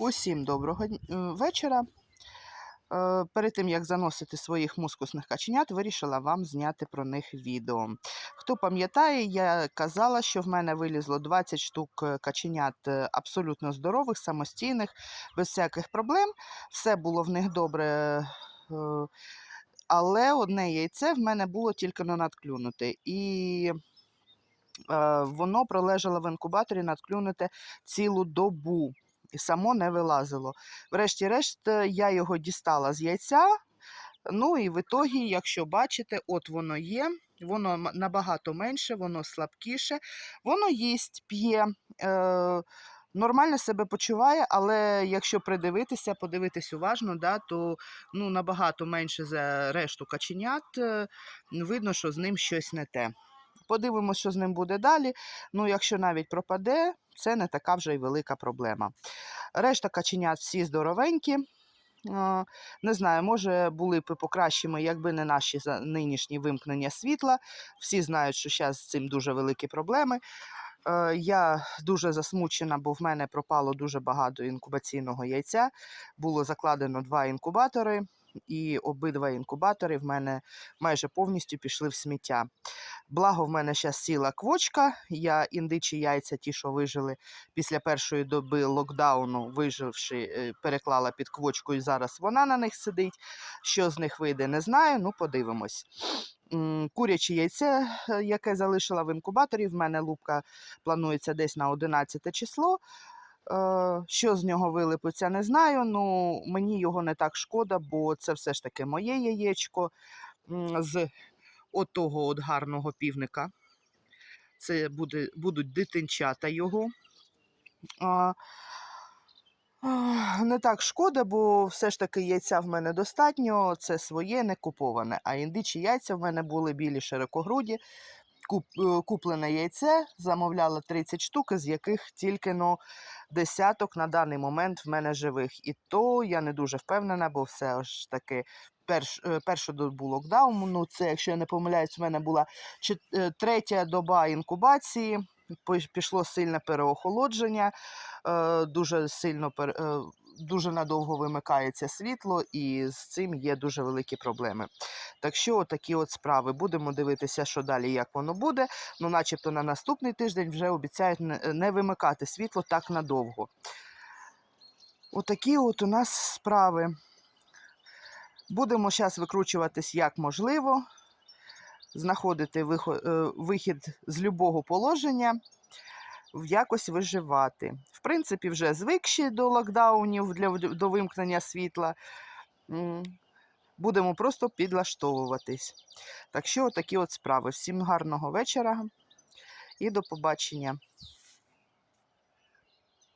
Усім доброго вечора. Е, Перед тим як заносити своїх мускусних каченят, вирішила вам зняти про них відео. Хто пам'ятає, я казала, що в мене вилізло 20 штук е, каченят е, абсолютно здорових, самостійних, без всяких проблем. Все було в них добре. Але одне яйце в мене було тільки но надклюнуте. І воно пролежало в інкубаторі надклюнуте цілу добу і само не вилазило. Врешті-решт, е, я його дістала з яйця. Ну і в ітогі, якщо бачите, от воно є, воно набагато менше, воно слабкіше, воно їсть, п'є. Е- Нормально себе почуває, але якщо придивитися, подивитись уважно, да, то ну, набагато менше за решту каченят. е, Видно, що з ним щось не те. Подивимося, що з ним буде далі. Ну, якщо навіть пропаде, це не така вже й велика проблема. Решта каченят всі здоровенькі. Не знаю, може були б покращими, якби не наші нинішні вимкнення світла. Всі знають, що зараз з цим дуже великі проблеми. Е, Я дуже засмучена, бо в мене пропало дуже багато інкубаційного яйця. Було закладено два інкубатори, і обидва інкубатори в мене майже повністю пішли в сміття. Благо, в мене зараз сіла квочка. Я індичі яйця, ті, що вижили після першої доби локдауну, виживши, е, переклала під квочку, і зараз вона на них сидить. Що з них вийде, не знаю. Ну, подивимось. Куряче яйце, е, яке залишила в інкубаторі, в мене лупка планується десь на 11 число. Е, Що з нього вилипиться, не знаю. Ну, мені його не так шкода, бо це все ж таки моє яєчко з отого от гарного півника. Це буде, будуть дитинчата його. Не так шкода, бо все ж таки яйця в мене достатньо, це своє, не куповане. А індичі яйця в мене були білі широкогруді. Е, куплене яйце, замовляла 30 штук, з яких тільки ну, десяток на даний момент в мене живих. І то я не дуже впевнена, бо все ж таки перш, е, першу добу локдауну, ну це, якщо я не помиляюсь, в мене була е, третя доба інкубації. Пішло сильне переохолодження, е, дуже сильно дуже надовго вимикається світло, і з цим є дуже великі проблеми. Так що такі от справи. Будемо дивитися, що далі, як воно буде. Ну, начебто на наступний тиждень вже обіцяють не, вимикати світло так надовго. Отакі от у нас справи. Будемо зараз викручуватись як можливо, знаходити е, вихід з любого положення, якось виживати. В принципі, вже звикші до локдаунів для до вимкнення світла. Будемо просто підлаштовуватись. Так що, такі от справи. Всім гарного вечора і до побачення.